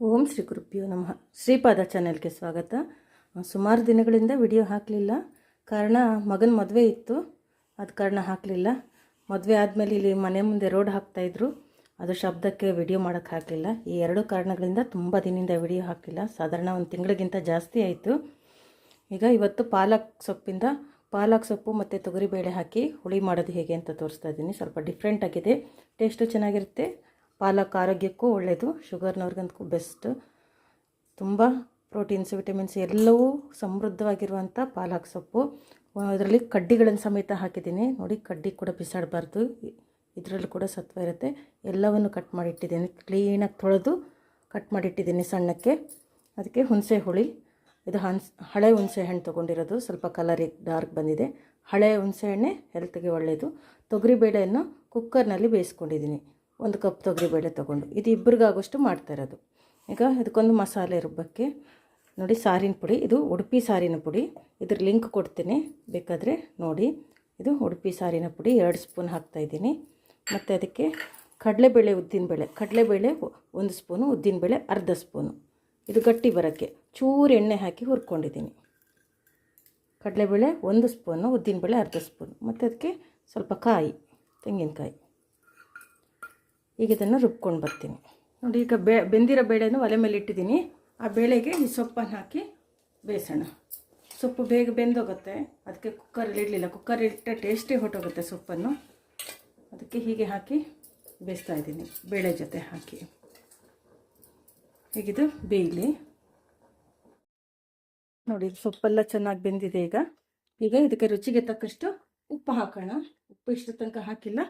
ಓಂ ಶ್ರೀ ಕೃಪ್ಯೋ ನಮಃ. ಶ್ರೀಪಾದ ಚಾನೆಲ್ಗೆ ಸ್ವಾಗತ. ಸುಮಾರು ದಿನಗಳಿಂದ ವಿಡಿಯೋ ಹಾಕಲಿಲ್ಲ. ಕಾರಣ, ಮಗನ ಮದುವೆ ಇತ್ತು. ಅದ ಕಾರಣ ಹಾಕಲಿಲ್ಲ. ಮದುವೆ ಆದಮೇಲೆ ಇಲ್ಲಿ ಮನೆ ಮುಂದೆ ರೋಡ್ ಹಾಕ್ತಾಯಿದ್ರು ಅದು ಶಬ್ದಕ್ಕೆ ವಿಡಿಯೋ ಮಾಡೋಕ್ಕೆ ಹಾಕಲಿಲ್ಲ. ಈ ಎರಡು ಕಾರಣಗಳಿಂದ ತುಂಬ ದಿನದಿಂದ ವಿಡಿಯೋ ಹಾಕಲಿಲ್ಲ. ಸಾಧಾರಣ ಒಂದು ತಿಂಗಳಿಗಿಂತ ಜಾಸ್ತಿ ಆಯಿತು. ಈಗ ಇವತ್ತು ಪಾಲಕ್ ಸೊಪ್ಪಿಂದ ಪಾಲಕ್ ಸೊಪ್ಪು ಮತ್ತು ತೊಗರಿಬೇಳೆ ಹಾಕಿ ಹುಳಿ ಮಾಡೋದು ಹೇಗೆ ಅಂತ ತೋರಿಸ್ತಾ ಇದ್ದೀನಿ. ಸ್ವಲ್ಪ ಡಿಫ್ರೆಂಟಾಗಿದೆ ಟೇಸ್ಟು ಚೆನ್ನಾಗಿರುತ್ತೆ. ಪಾಲಕ್ ಆರೋಗ್ಯಕ್ಕೂ ಒಳ್ಳೆಯದು ಶುಗರ್ನವ್ರಿಗಂತೂ ಬೆಸ್ಟ್. ತುಂಬ ಪ್ರೋಟೀನ್ಸ್, ವಿಟಮಿನ್ಸ್ ಎಲ್ಲವೂ ಸಮೃದ್ಧವಾಗಿರುವಂಥ ಪಾಲಕ್ ಸೊಪ್ಪು. ಇದರಲ್ಲಿ ಕಡ್ಡಿಗಳನ್ನು ಸಮೇತ ಹಾಕಿದ್ದೀನಿ. ನೋಡಿ, ಕಡ್ಡಿ ಕೂಡ ಬಿಸಾಡಬಾರ್ದು. ಇದರಲ್ಲೂ ಕೂಡ ಸತ್ವ ಇರುತ್ತೆ. ಎಲ್ಲವನ್ನು ಕಟ್ ಮಾಡಿಟ್ಟಿದ್ದೀನಿ. ಕ್ಲೀನಾಗಿ ತೊಳೆದು ಕಟ್ ಮಾಡಿಟ್ಟಿದ್ದೀನಿ ಸಣ್ಣಕ್ಕೆ. ಅದಕ್ಕೆ ಹುಣಸೆ ಹುಳಿ. ಇದು ಹನ್ಸ್ ಹಳೆ ಹುಣಸೆ ಹಣ್ಣು ತೊಗೊಂಡಿರೋದು. ಸ್ವಲ್ಪ ಕಲರಿಗೆ ಡಾರ್ಕ್ ಬಂದಿದೆ. ಹಳೆ ಹುಣಸೆ ಹಣ್ಣೆ ಹೆಲ್ತ್ಗೆ ಒಳ್ಳೆಯದು ತೊಗರಿಬೇಳೆಯನ್ನು ಕುಕ್ಕರ್ನಲ್ಲಿ ಬೇಯಿಸ್ಕೊಂಡಿದ್ದೀನಿ. ಒಂದು ಕಪ್ ತೊಗರಿಬೇಳೆ ತೊಗೊಂಡು. ಇದು ಇಬ್ಬರಿಗಾಗೋಷ್ಟು ಮಾಡ್ತಾ ಇರೋದು. ಈಗ ಅದಕ್ಕೊಂದು ಮಸಾಲೆ ರುಬ್ಬಕ್ಕೆ ನೋಡಿ ಸಾರಿನ ಪುಡಿ, ಇದು ಉಡುಪಿ ಸಾರಿನ ಪುಡಿ. ಇದ್ರ ಲಿಂಕ್ ಕೊಡ್ತೀನಿ, ಬೇಕಾದರೆ ನೋಡಿ. ಇದು ಉಡುಪಿ ಸಾರಿನ ಪುಡಿ, ಎರಡು ಸ್ಪೂನ್ ಹಾಕ್ತಾಯಿದ್ದೀನಿ ಮತ್ತು ಅದಕ್ಕೆ ಕಡಲೆಬೇಳೆ ಉದ್ದಿನಬೇಳೆ ಕಡಲೆಬೇಳೆ ಒಂದು ಸ್ಪೂನು ಉದ್ದಿನಬೇಳೆ ಅರ್ಧ ಸ್ಪೂನು ಇದು ಗಟ್ಟಿ ಬರೋಕ್ಕೆ. ಚೂರು ಎಣ್ಣೆ ಹಾಕಿ ಹುರ್ಕೊಂಡಿದ್ದೀನಿ. ಕಡಲೆಬೇಳೆ ಒಂದು ಸ್ಪೂನು ಉದ್ದಿನಬೇಳೆ ಅರ್ಧ ಸ್ಪೂನು ಮತ್ತು ಅದಕ್ಕೆ ಸ್ವಲ್ಪ ಕಾಯಿ, ತೆಂಗಿನಕಾಯಿ. ಈಗ ಇದನ್ನು ರುಬ್ಕೊಂಡು ಬರ್ತೀನಿ. ನೋಡಿ, ಈಗ ಬೆ, ಬೆಂದಿರೋ ಬೇಳೆನೂ ಒಲೆ ಮೇಲೆ ಇಟ್ಟಿದ್ದೀನಿ. ಆ ಬೇಳೆಗೆ ಈ ಸೊಪ್ಪನ್ನು ಹಾಕಿ ಬೇಯಿಸೋಣ. ಸೊಪ್ಪು ಬೇಗ ಬೆಂದೋಗುತ್ತೆ. ಅದಕ್ಕೆ ಕುಕ್ಕರಲ್ಲಿ ಇಡಲಿಲ್ಲ. ಕುಕ್ಕರ್ ಇಟ್ಟರೆ ಟೇಸ್ಟೇ ಹೊಟ್ಟೋಗುತ್ತೆ ಸೊಪ್ಪನ್ನು. ಅದಕ್ಕೆ ಹೀಗೆ ಹಾಕಿ ಬೇಯಿಸ್ತಾ ಇದ್ದೀನಿ, ಬೇಳೆ ಜೊತೆ ಹಾಕಿ. ಈಗಿದು ಬೇಯಲಿ. ನೋಡಿ, ಸೊಪ್ಪೆಲ್ಲ ಚೆನ್ನಾಗಿ ಬೆಂದಿದೆ ಈಗ. ಈಗ ಇದಕ್ಕೆ ರುಚಿಗೆ ತಕ್ಕಷ್ಟು ಉಪ್ಪು ಹಾಕೋಣ. ಉಪ್ಪು ಇಷ್ಟು ತನಕ ಹಾಕಿಲ್ಲ.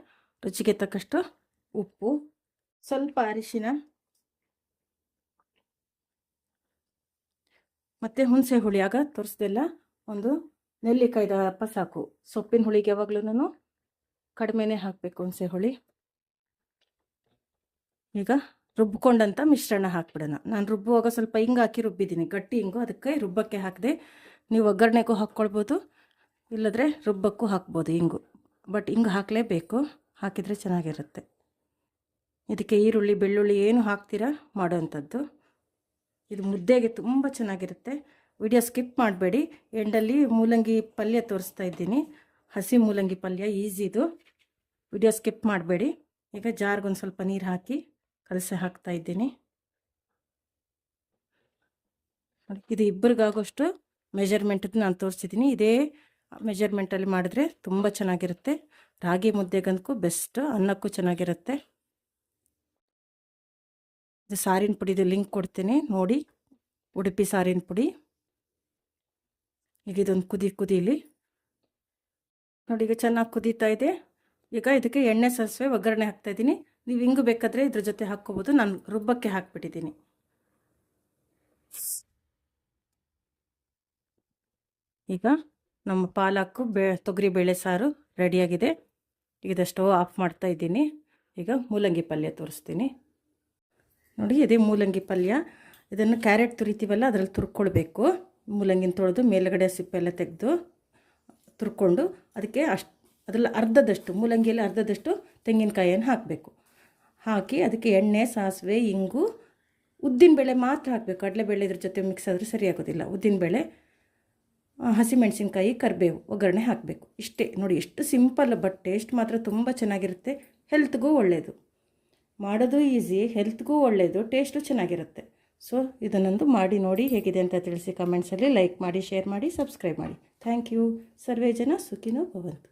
ರುಚಿಗೆ ತಕ್ಕಷ್ಟು ಉಪ್ಪು, ಸ್ವಲ್ಪ ಅರಿಶಿನ, ಮತ್ತು ಹುಣಸೆ ಹುಳಿ. ಆಗ ತೋರಿಸ್ದೆಲ್ಲ ಒಂದು ನೆಲ್ಲಿಕಾಯಿ ದಪ್ಪ ಸಾಕು. ಸೊಪ್ಪಿನ ಹುಳಿಗೆ ಯಾವಾಗ್ಲೂ ಕಡಿಮೆನೇ ಹಾಕಬೇಕು ಹುಣಸೆ ಹುಳಿ. ಈಗ ರುಬ್ಕೊಂಡಂಥ ಮಿಶ್ರಣ ಹಾಕ್ಬಿಡೋಣ. ನಾನು ರುಬ್ಬುವಾಗ ಸ್ವಲ್ಪ ಹಿಂಗೆ ಹಾಕಿ ರುಬ್ಬಿದ್ದೀನಿ. ಗಟ್ಟಿ ಹಿಂಗು, ಅದಕ್ಕೆ ರುಬ್ಬಕ್ಕೆ ಹಾಕಿದೆ ನೀವು ಒಗ್ಗರಣೆಗೂ ಹಾಕ್ಕೊಳ್ಬೋದು, ಇಲ್ಲದ್ರೆ ರುಬ್ಬಕ್ಕೂ ಹಾಕ್ಬೋದು ಹಿಂಗು. ಬಟ್ ಹಿಂಗೆ ಹಾಕಲೇಬೇಕು. ಹಾಕಿದರೆ ಚೆನ್ನಾಗಿರುತ್ತೆ. ಇದಕ್ಕೆ ಈರುಳ್ಳಿ, ಬೆಳ್ಳುಳ್ಳಿ ಏನು ಹಾಕ್ತೀರಾ ಮಾಡೋವಂಥದ್ದು ಇದು ಮುದ್ದೆಗೆ ತುಂಬ ಚೆನ್ನಾಗಿರುತ್ತೆ. ವಿಡಿಯೋ ಸ್ಕಿಪ್ ಮಾಡಬೇಡಿ. ಎಂಡಲ್ಲಿ ಮೂಲಂಗಿ ಪಲ್ಯ ತೋರಿಸ್ತಾ ಇದ್ದೀನಿ. ಹಸಿ ಮೂಲಂಗಿ ಪಲ್ಯ ಈಸಿದು ವಿಡಿಯೋ ಸ್ಕಿಪ್ ಮಾಡಬೇಡಿ. ಈಗ ಜಾರ್ಗೊಂದು ಸ್ವಲ್ಪ ನೀರು ಹಾಕಿ ಕಲಸೆ ಹಾಕ್ತಾ ಇದ್ದೀನಿ. ಇದು ಇಬ್ಬರಿಗಾಗೋಷ್ಟು ಮೆಜರ್ಮೆಂಟ್ ನಾನು ತೋರಿಸಿದ್ದೀನಿ. ಇದೇ ಮೆಜರ್ಮೆಂಟಲ್ಲಿ ಮಾಡಿದ್ರೆ ತುಂಬ ಚೆನ್ನಾಗಿರುತ್ತೆ. ರಾಗಿ ಮುದ್ದೆಗಂತೂ ಬೆಸ್ಟ್, ಅನ್ನಕ್ಕೂ ಚೆನ್ನಾಗಿರುತ್ತೆ. ಇದು ಸಾರಿನ ಪುಡಿದು ಲಿಂಕ್ ಕೊಡ್ತೀನಿ, ನೋಡಿ. ಉಡುಪಿ ಸಾರಿನ ಪುಡಿ. ಈಗ ಇದೊಂದು ಕುದಿ ಕುದೀಲಿ. ನೋಡಿ, ಈಗ ಚೆನ್ನಾಗಿ ಕುದೀತಾ ಇದೆ. ಈಗ ಇದಕ್ಕೆ ಎಣ್ಣೆ ಸಾಸಿವೆ ಒಗ್ಗರಣೆ ಹಾಕ್ತಾಯಿದ್ದೀನಿ ನೀವು ಹಿಂಗು ಬೇಕಾದರೆ ಇದ್ರ ಜೊತೆ ಹಾಕ್ಕೋಬೋದು. ನಾನು ರುಬ್ಬಕ್ಕೆ ಹಾಕ್ಬಿಟ್ಟಿದ್ದೀನಿ. ಈಗ ನಮ್ಮ ಪಾಲಕ್ಕು ಬೇ, ತೊಗರಿ ಬೇಳೆ ಸಾರು ರೆಡಿಯಾಗಿದೆ ಈಗ ಸ್ಟವ್ ಆಫ್ ಮಾಡ್ತಾ ಇದ್ದೀನಿ. ಈಗ ಮೂಲಂಗಿ ಪಲ್ಯ ತೋರಿಸ್ತೀನಿ. ನೋಡಿ, ಇದೇ ಮೂಲಂಗಿ ಪಲ್ಯ. ಇದನ್ನು ಕ್ಯಾರೆಟ್ ತುರಿತೀವಲ್ಲ, ಅದರಲ್ಲಿ ತುರ್ಕೊಳ್ಬೇಕು. ಮೂಲಂಗಿನ ತೊಳೆದು ಮೇಲುಗಡೆ ಸಿಪ್ಪೆಲ್ಲ ತೆಗೆದು ತುರ್ಕೊಂಡು ಅದಕ್ಕೆ ಅಷ್ಟು, ಅದರಲ್ಲಿ ಅರ್ಧದಷ್ಟು, ಮೂಲಂಗಿಯಲ್ಲಿ ಅರ್ಧದಷ್ಟು ತೆಂಗಿನಕಾಯಿಯನ್ನು ಹಾಕಬೇಕು. ಹಾಕಿ ಅದಕ್ಕೆ ಎಣ್ಣೆ, ಸಾಸಿವೆ, ಇಂಗು ಉದ್ದಿನಬೇಳೆ ಮಾತ್ರ ಹಾಕಬೇಕು. ಕಡಲೆಬೇಳೆ ಇದ್ರ ಜೊತೆ ಮಿಕ್ಸ್ ಆದರೆ ಸರಿಯಾಗೋದಿಲ್ಲ ಉದ್ದಿನಬೇಳೆ ಹಸಿಮೆಣಸಿನ್ಕಾಯಿ, ಕರಿಬೇವು ಒಗ್ಗರಣೆ ಹಾಕಬೇಕು. ಇಷ್ಟೇ. ನೋಡಿ, ಎಷ್ಟು ಸಿಂಪಲ್ ಬಟ್ ಟೇಸ್ಟ್ ಮಾತ್ರ ತುಂಬ ಚೆನ್ನಾಗಿರುತ್ತೆ. ಹೆಲ್ತ್ಗೂ ಒಳ್ಳೆಯದು ಮಾಡೋದು ಈಸಿ ಹೆಲ್ತ್ಗೂ ಒಳ್ಳೆಯದು ಟೇಸ್ಟು ಚೆನ್ನಾಗಿರುತ್ತೆ. ಸೊ ಇದನ್ನೊಂದು ಮಾಡಿ ನೋಡಿ ಹೇಗಿದೆ ಅಂತ ತಿಳಿಸಿ ಕಮೆಂಟ್ಸಲ್ಲಿ ಲೈಕ್ ಮಾಡಿ ಶೇರ್ ಮಾಡಿ ಸಬ್ಸ್ಕ್ರೈಬ್ ಮಾಡಿ. ಥ್ಯಾಂಕ್ ಯು ಸರ್ವೇ ಜನ ಸುಖಿನೋ ಭವಂತು.